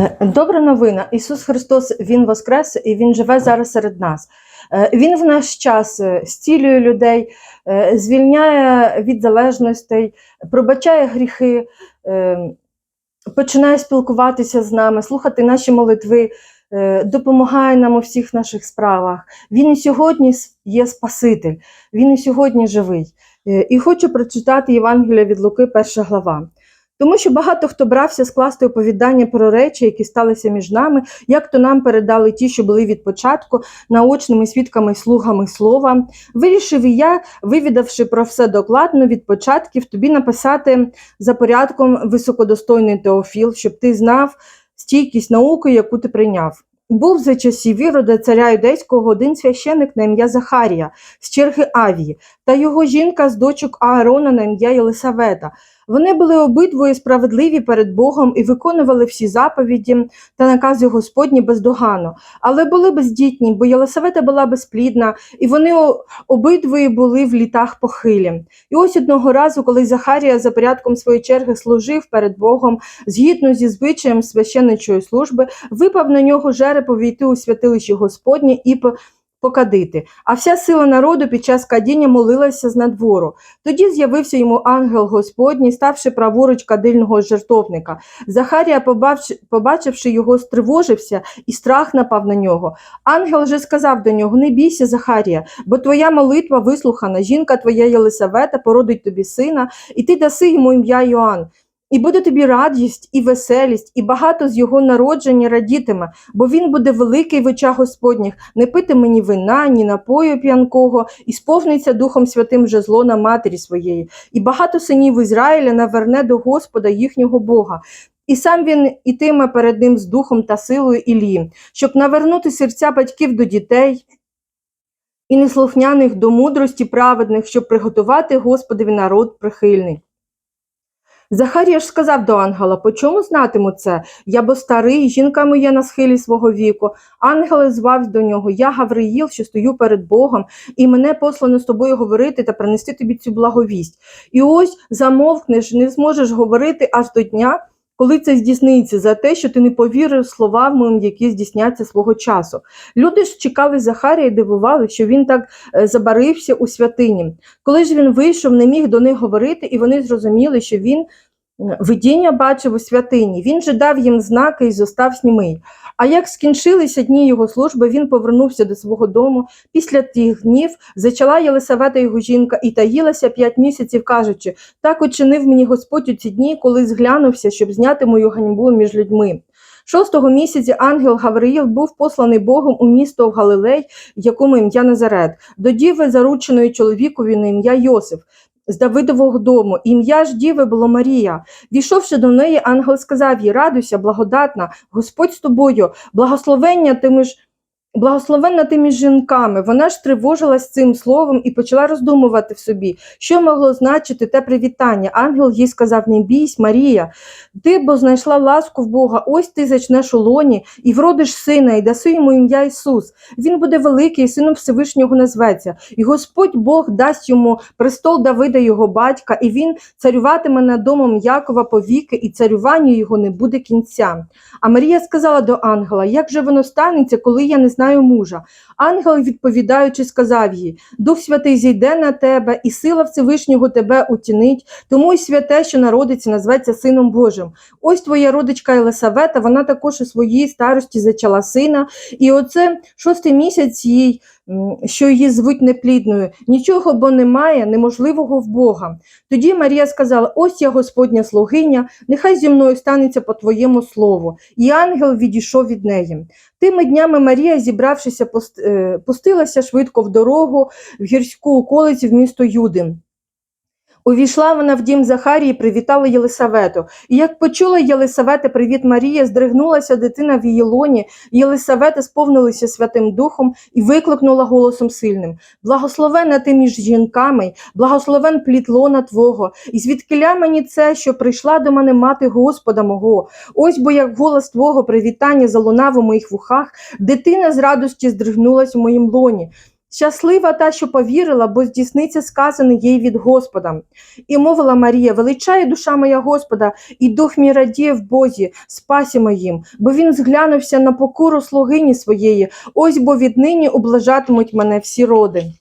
Е, Добра новина. Ісус Христос Він воскрес і Він живе зараз серед нас. Е, Він в наш час е, зцілює людей, звільняє від залежностей, пробачає гріхи, починає спілкуватися з нами, слухати наші молитви, допомагає нам у всіх наших справах. Він і сьогодні є Спаситель, він і сьогодні живий. І хочу прочитати Євангелія від Луки, перша глава. Тому що багато хто брався скласти оповідання про речі, які сталися між нами, як то нам передали ті, що були від початку, наочними свідками слугами слова. Вирішив і я, вивідавши про все докладно від початків, тобі написати за порядком високодостойний Теофіл, щоб ти знав стійкість науки, яку ти прийняв. Був за часів Ірода царя юдейського один священик на ім'я Захарія з черги Авії, та його жінка з дочок Аарона на ім'я Єлисавета. Вони були обидвоє справедливі перед Богом і виконували всі заповіді та накази Господні бездоганно, але були бездітні, бо Єлисавета була безплідна, і вони обидвоє були в літах похилі. І ось одного разу, коли Захарія за порядком своєї черги служив перед Богом, згідно зі звичаєм священничої служби, випав на нього жереб увійти у святилище Господнє і покадити. А вся сила народу під час кадіння молилася з надвору. Тоді з'явився йому ангел Господній, ставши праворуч кадильного жертовника. Захарія, побачивши його, стривожився, і страх напав на нього. Ангел же сказав до нього: Не бійся, Захарія, бо твоя молитва вислухана. Жінка твоя Єлисавета породить тобі сина, і ти даси йому ім'я Йоанн. І буде тобі радість і веселість, і багато з його народження радітиме, бо він буде великий в очах Господніх, не питиме ні вина, ні напою п'янкого, і сповниться Духом Святим вже зло на матері своєї. І багато синів Ізраїля наверне до Господа їхнього Бога. І сам він ітиме перед ним з духом та силою Ілії, щоб навернути серця батьків до дітей і неслухняних до мудрості праведних, щоб приготувати Господові народ прихильний. Захарія ж сказав до ангела: По чому знатиму це? Я бо старий, жінка моя на схилі свого віку. Ангел звав до нього: Я Гавриїл, що стою перед Богом, і мене послано з тобою говорити та принести тобі цю благовість. І ось замовкнеш, не зможеш говорити аж до дня, коли це здійсниться, за те, що ти не повірив словам які здійсняться свого часу. Люди ж чекали Захарія і дивували, що він так е, забарився у святині. Коли ж він вийшов, не міг до них говорити, і вони зрозуміли, що він видіння бачив у святині. Він же дав їм знаки і зостав німий. А як скінчилися дні його служби, він повернувся до свого дому. Після тих днів зачала Єлисавета його жінка і таїлася п'ять місяців, кажучи: так учинив мені Господь у ці дні, коли зглянувся, щоб зняти мою ганьбу між людьми. Шостого місяці ангел Гавриїл був посланий Богом у місто в Галилей, якому ім'я Назарет, до діви, зарученої чоловікові на ім'я Йосиф. З Давидового дому ім'я ж діви було Марія. Війшовши до неї, ангел сказав їй: Радуйся, благодатна, Господь з тобою, благословення ти ж. Благословенна ти між жінками, вона ж тривожилась цим словом і почала роздумувати в собі, що могло значити те привітання. Ангел їй сказав: Не бійсь, Марія, ти бо знайшла ласку в Бога, ось ти зачнеш у лоні і вродиш сина, і даси йому ім'я Ісус. Він буде великий, і сином Всевишнього назветься. І Господь Бог дасть йому престол Давида, його батька, і він царюватиме над домом Якова повіки, і царюванню його не буде кінця. А Марія сказала до ангела: Як же воно станеться, коли я не знаю мужа? Ангел, відповідаючи, сказав їй: Дух Святий зійде на тебе, і сила Всевишнього тебе утінить, тому й святе, що народиться, назветься Сином Божим. Ось твоя родичка Єлисавета, вона також у своїй старості зачала сина, і оце шостий місяць їй. Що її звуть неплідною, нічого бо немає неможливого в Бога. Тоді Марія сказала: Ось я Господня слугиня, нехай зі мною станеться по твоєму слову. І ангел відійшов від неї. Тими днями Марія, зібравшися, е, пустилася швидко в дорогу в гірську околиці в місто Юди. Увійшла вона в дім Захарії, привітала Єлисавету. І як почула Єлисавета привіт Марія, здригнулася дитина в її лоні, Єлисавета сповнилася Святим Духом і викликнула голосом сильним: Благословена ти між жінками, благословен плід лона Твого, і звідкиля мені це, що прийшла до мене мати Господа мого. Ось бо як голос Твого привітання залунав у моїх вухах, дитина з радості здригнулась у моїм лоні. Щаслива та, що повірила, бо здійсниться сказане їй від Господа. І мовила Марія: величає душа моя Господа, і дух мій радіє в Бозі, спасі моїм, бо він зглянувся на покору слугині своєї, ось бо віднині облажатимуть мене всі роди.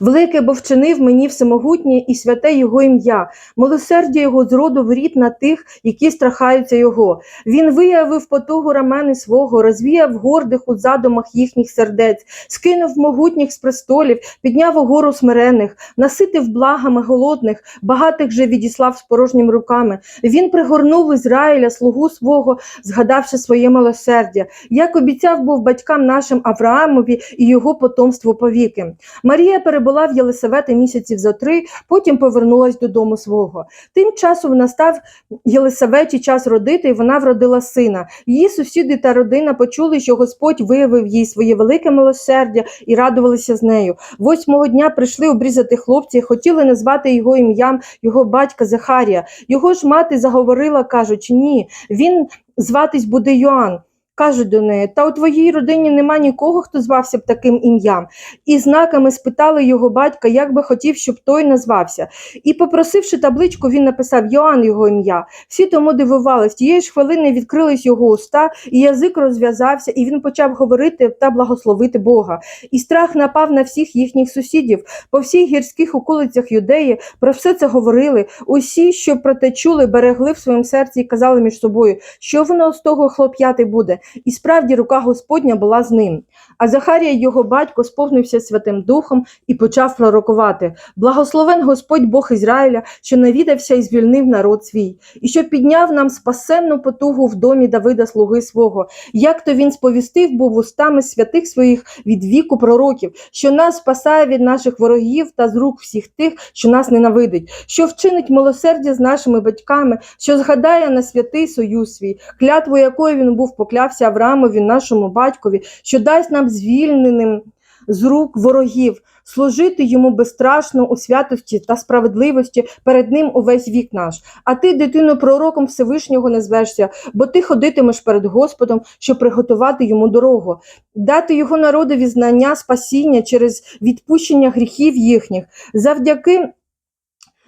Велике бо вчинив мені всемогутнє і святе його ім'я, милосердя його з роду в рід на тих, які страхаються його. Він виявив потугу рамени свого, розвіяв гордих у задумах їхніх сердець, скинув могутніх з престолів, підняв угору смирених, наситив благами голодних, багатих же відіслав з порожнім руками. Він пригорнув Ізраїля, слугу свого, згадавши своє милосердя, як обіцяв був батькам нашим Авраамові і його потомству повіки. Марія перебула в Єлисавети місяців за три, потім повернулась додому свого. Тим часом настав Єлисаветі час родити, і вона вродила сина. Її сусіди та родина почули, що Господь виявив їй своє велике милосердя і радувалися з нею. Восьмого дня прийшли обрізати хлопці, хотіли назвати його ім'ям його батька Захарія. Його ж мати заговорила, кажучи, ні, він зватись буде Йоанн. Кажуть до неї, та у твоїй родині нема нікого, хто звався б таким ім'ям. І знаками спитали його батька, як би хотів, щоб той назвався. І, попросивши табличку, він написав Йоанн його ім'я. Всі тому дивувались. Тієї ж хвилини відкрились його уста, і язик розв'язався, і він почав говорити та благословити Бога. І страх напав на всіх їхніх сусідів. По всіх гірських околицях Юдеї про все це говорили. Усі, що про те чули, берегли в своєму серці і казали між собою, що воно з того хлоп'яти буде. І справді рука Господня була з ним. А Захарія, його батько, сповнився Святим Духом і почав пророкувати: Благословен Господь Бог Ізраїля, що навідався і звільнив народ свій, і що підняв нам спасенну потугу в домі Давида, слуги свого. Як то він сповістив був устами святих своїх від віку пророків, що нас спасає від наших ворогів та з рук всіх тих, що нас ненавидить, що вчинить милосердя з нашими батьками, що згадає на святий союз свій, клятву якою він був поклявся Авраамові, нашому батькові, що дасть нам звільненим з рук ворогів, служити йому безстрашно у святості та справедливості перед ним увесь вік наш. А ти, дитино, пророком Всевишнього назвешся, бо ти ходитимеш перед Господом, щоб приготувати йому дорогу, дати його народові знання, спасіння через відпущення гріхів їхніх, завдяки.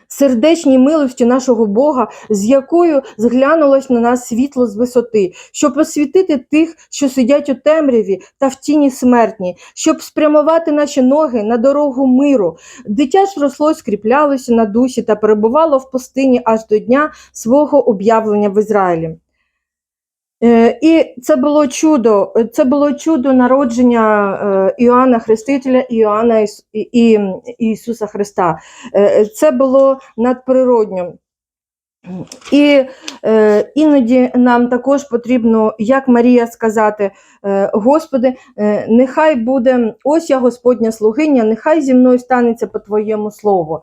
Сердечній милості нашого Бога, з якою зглянулось на нас світло з висоти, щоб освітити тих, що сидять у темряві та в тіні смертні, щоб спрямувати наші ноги на дорогу миру. Дитя ж росло, скріплялося на душі та перебувало в пустині аж до дня свого об'явлення в Ізраїлі. Е, І це було чудо, це було чудо народження е, Іоанна Хрестителя і Іоанна і Ісуса Христа. Е, Це було надприродньо. І е, іноді нам також потрібно, як Марія, сказати: е, Господи, е, нехай буде ось я Господня слугиня, нехай зі мною станеться по Твоєму слову.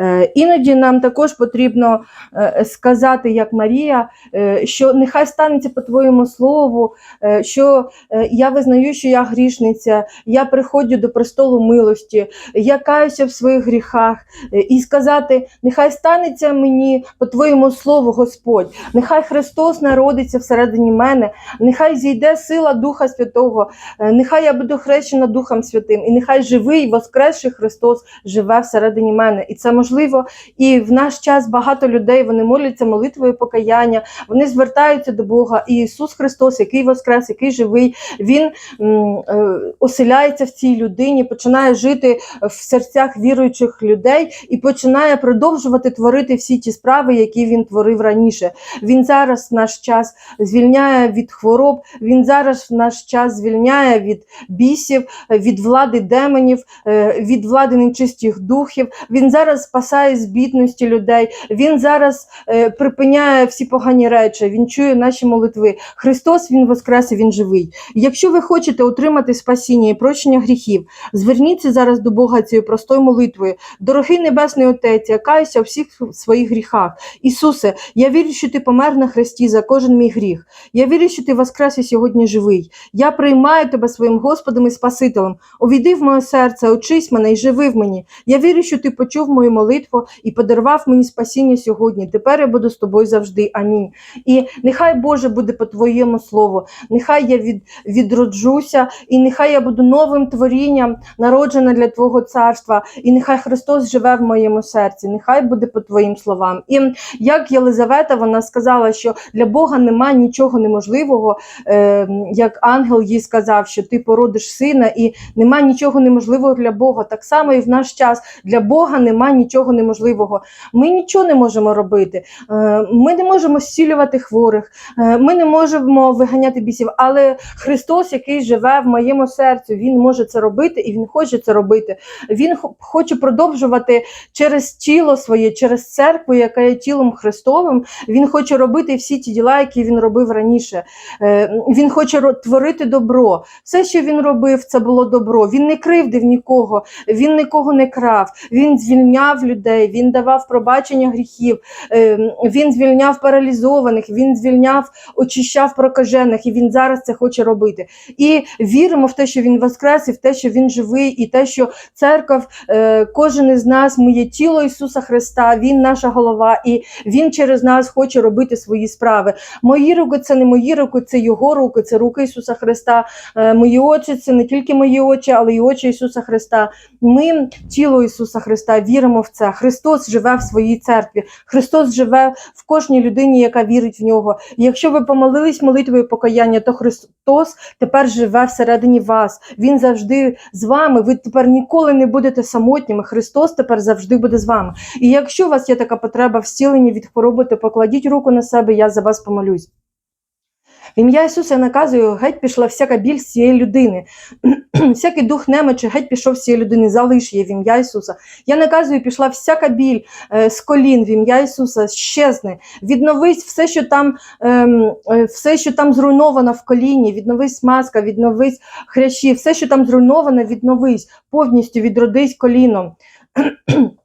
Е, Іноді нам також потрібно е, сказати, як Марія, е, що нехай станеться по Твоєму слову, що я визнаю, що я грішниця, я приходжу до престолу милості, я каюся в своїх гріхах, і сказати, нехай станеться мені по Твоєму слову, Господь, нехай Христос народиться всередині мене, нехай зійде сила Духа Святого, нехай я буду хрещена Духом Святим, і нехай живий Воскресший Христос живе всередині мене. І це можливо. І в наш час багато людей вони моляться молитвою покаяння, вони звертаються до Бога. І Ісус Христос, який воскрес, який живий, Він е, оселяється в цій людині, починає жити в серцях віруючих людей і починає продовжувати творити всі ті справи, які він творив раніше. Він зараз в наш час звільняє від хвороб, він зараз в наш час звільняє від бісів, від влади демонів, е, від влади нечистих духів. Він зараз спасає з бідності людей. Він зараз е, припиняє всі погані речі. Він чує наші молитви. Христос Він воскрес Він живий. Якщо ви хочете отримати спасіння і прощення гріхів, зверніться зараз до Бога цією простою молитвою. Дорогий Небесний Отець, я каюся у всіх своїх гріхах. Ісусе, я вірю, що ти помер на хресті за кожен мій гріх. Я вірю, що ти воскрес і сьогодні живий. Я приймаю тебе своїм Господом і Спасителем. Увійди в моє серце, очись мене і живи в мені. Я вірю, що ти почув мою молитву молитву і подарував мені спасіння сьогодні. Тепер я буду з тобою завжди. Амінь. І нехай Боже буде по твоєму слову, нехай я від, відроджуся, і нехай я буду новим творінням, народжена для Твого царства, і нехай Христос живе в моєму серці, нехай буде по твоїм словам. І як Єлизавета, вона сказала, що для Бога немає нічого неможливого, е, як ангел їй сказав, що ти породиш сина, і немає нічого неможливого для Бога. Так само і в наш час для Бога немає нічого неможливого. Ми нічого не можемо робити. Е, Ми не можемо зцілювати хворих, е, ми не можемо виганяти бісів. Але Христос, який живе в моєму серці, Він може це робити і Він хоче це робити. Він хоче продовжувати через тіло своє, через церкву, яка є тілом Христовим. Він хоче робити всі ті діла, які він робив раніше. Е, Він хоче творити добро. Все, що він робив, це було добро. Він не кривдив нікого, він нікого не крав. Він звільняв людей, він давав пробачення гріхів, е, він звільняв паралізованих, він звільняв, очищав прокажених, і він зараз це хоче робити. І віримо в те, що він воскрес, і в те, що він живий, і те, що церква, е, кожен із нас, ми є тіло Ісуса Христа, Він наша голова, і Він через нас хоче робити свої справи. Мої руки це не мої руки, це Його руки, це руки Ісуса Христа. Е, Мої очі це не тільки мої очі, але й очі Ісуса Христа. Ми, тіло Ісуса Христа, віримо в це. Христос живе в своїй церкві. Христос живе в кожній людині, яка вірить в нього. І якщо ви помолились молитвою покаяння, то Христос тепер живе всередині вас. Він завжди з вами. Ви тепер ніколи не будете самотніми. Христос тепер завжди буде з вами. І якщо у вас є така потреба в від хвороби, то покладіть руку на себе, я за вас помолюсь. В ім'я Ісуса я наказую, геть пішла всяка біль з цієї людини. Всякий дух немочі, геть пішов з цієї людини, залиш її в ім'я Ісуса. Я наказую, пішла всяка біль е, з колін в ім'я Ісуса, щезне. Відновись все, що там, ем, е, все, що там зруйновано в коліні, відновись смазка, відновись хрящі, все, що там зруйновано, відновись, повністю відродись коліном.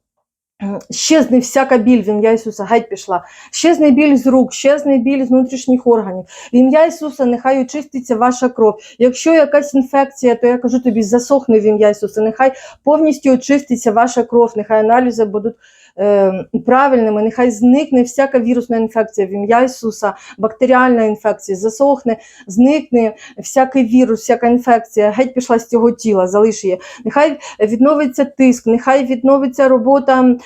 Щезне всяка біль в ім'я Ісуса, геть пішла. Щезне біль з рук, щезне біль з внутрішніх органів. В ім'я Ісуса нехай очиститься ваша кров. Якщо якась інфекція, то я кажу тобі, засохне в ім'я Ісуса. Нехай повністю очиститься ваша кров, нехай аналізи будуть правильними, нехай зникне всяка вірусна інфекція в ім'я Ісуса, бактеріальна інфекція, засохне, зникне всякий вірус, всяка інфекція, геть пішла з цього тіла, залиш її. Нехай відновиться тиск, нехай відновиться робота е,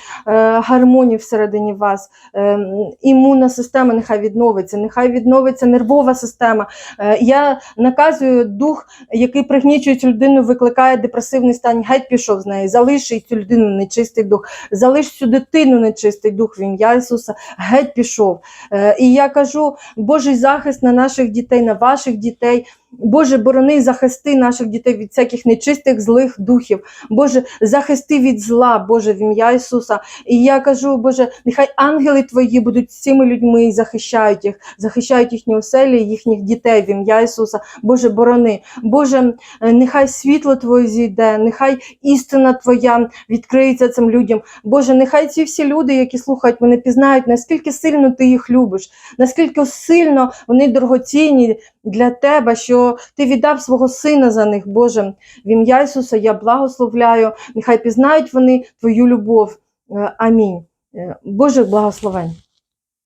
гармонії всередині вас, е, імунна система нехай відновиться, нехай відновиться нервова система. Е, я наказую дух, який пригнічує цю людину, викликає депресивний стан, геть пішов з неї, залиши цю людину нечистий дух, залиш цю дитину нечистий дух в ім'я Ісуса, геть пішов. Е, і я кажу, Божий захист на наших дітей, на ваших дітей. Боже, борони, захисти наших дітей від всяких нечистих злих духів. Боже, захисти від зла, Боже, в ім'я Ісуса. І я кажу, Боже, нехай ангели Твої будуть цими людьми і захищають їх, захищають їхні оселі, їхніх дітей в ім'я Ісуса. Боже, борони. Боже, е, нехай світло Твоє зійде, нехай істина Твоя відкриється цим людям. Боже, нехай ці всі люди, які слухають, вони пізнають, наскільки сильно Ти їх любиш, наскільки сильно вони дорогоцінні для Тебе, що Ти віддав свого сина за них, Боже. В ім'я Ісуса я благословляю. Нехай пізнають вони Твою любов. Е, Амінь. Боже Божих благословень.